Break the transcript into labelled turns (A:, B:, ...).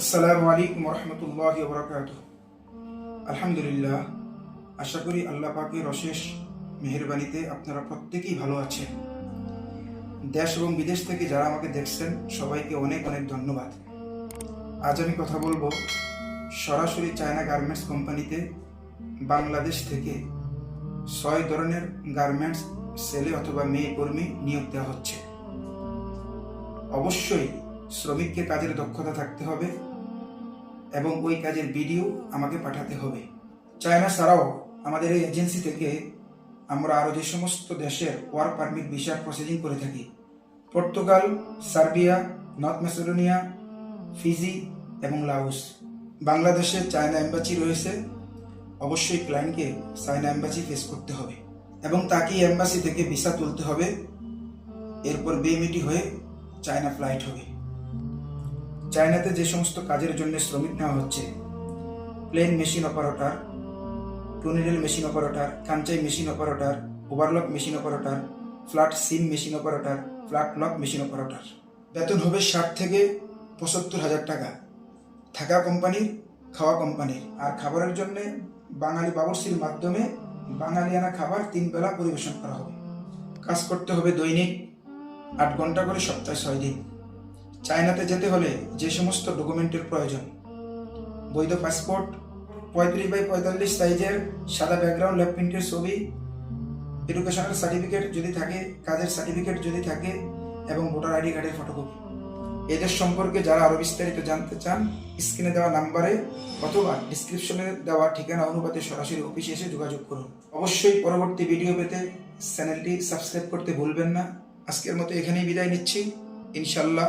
A: আসসালামু আলাইকুম রহমতুল্লাহ বরকাত আলহামদুলিল্লাহ, আশা করি আল্লাহ পাকের অশেষ মেহরবানিতে আপনারা প্রত্যেকেই ভালো আছেন। দেশ এবং বিদেশ থেকে যারা আমাকে দেখছেন, সবাইকে অনেক অনেক ধন্যবাদ। আজ আমি কথা বলব সরাসরি চায়না গার্মেন্টস কোম্পানিতে বাংলাদেশ থেকে ছয় ধরনের গার্মেন্টস ছেলে অথবা মেয়ে কর্মী নিয়োগ দেওয়া হচ্ছে। অবশ্যই শ্রমিককে কাজের দক্ষতা থাকতে হবে। এবং ওই কাজের ভিডিও আমাকে পাঠাতে হবে। চায়না ছাড়াও আমাদের এই এজেন্সি থেকে আমরা আরও যে সমস্ত দেশের ওয়ার্ক পারমিট ভিসার প্রসেসিং করে থাকি। Portugal, Serbia, North Macedonia, Fiji এবং লাউস বাংলাদেশে চায়না এম্বাসি রয়েছে। অবশ্যই ক্লায়েন্টকে চায়না এম্বাসি ফেস করতে হবে এবং তাকে এম্বাসি থেকে ভিসা তুলতে হবে। এরপর বেমিটি হয়ে চায়না ফ্লাইট হবে। চায়নাতে যে সমস্ত কাজের জন্য শ্রমিক নেওয়া হচ্ছে, plain machine operator two needle machine operator, Kansai machine operator, overlock machine operator, flat seam machine operator, flat lock machine operator. বেতন হবে ষাট থেকে পঁচাত্তর হাজার টাকা। থাকা কোম্পানির, খাওয়া কোম্পানির। আর খাবারের জন্য বাঙালি বাবরসির মাধ্যমে বাঙালিয়ানা খাবার তিন বেলা পরিবেশন করা হবে। কাজ করতে হবে দৈনিক আট ঘণ্টা করে সপ্তাহে ছয় দিন। চায়নাতে যেতে হলে যে সমস্ত ডকুমেন্টের প্রয়োজন। বৈধ পাসপোর্ট, পঁয়ত্রিশ বাই পঁয়তাল্লিশ সাইজের সাদা ব্যাকগ্রাউন্ড ল্যাপ প্রিন্টের ছবি এডুকেশনাল সার্টিফিকেট যদি থাকে, কাজের সার্টিফিকেট যদি থাকে, এবং ভোটার আইডি কার্ডের ফটোকপি এদের সম্পর্কে যারা আরও বিস্তারিত জানতে চান স্ক্রিনে দেওয়া নাম্বারে অথবা ডিসক্রিপশনে দেওয়া ঠিকানা অনুপাতে সরাসরি অফিসে এসে যোগাযোগ করুন। অবশ্যই পরবর্তী ভিডিও পেতে চ্যানেলটি সাবস্ক্রাইব করতে ভুলবেন না। আজকের মতো এখানেই বিদায় নিচ্ছি। ইনশাল্লাহ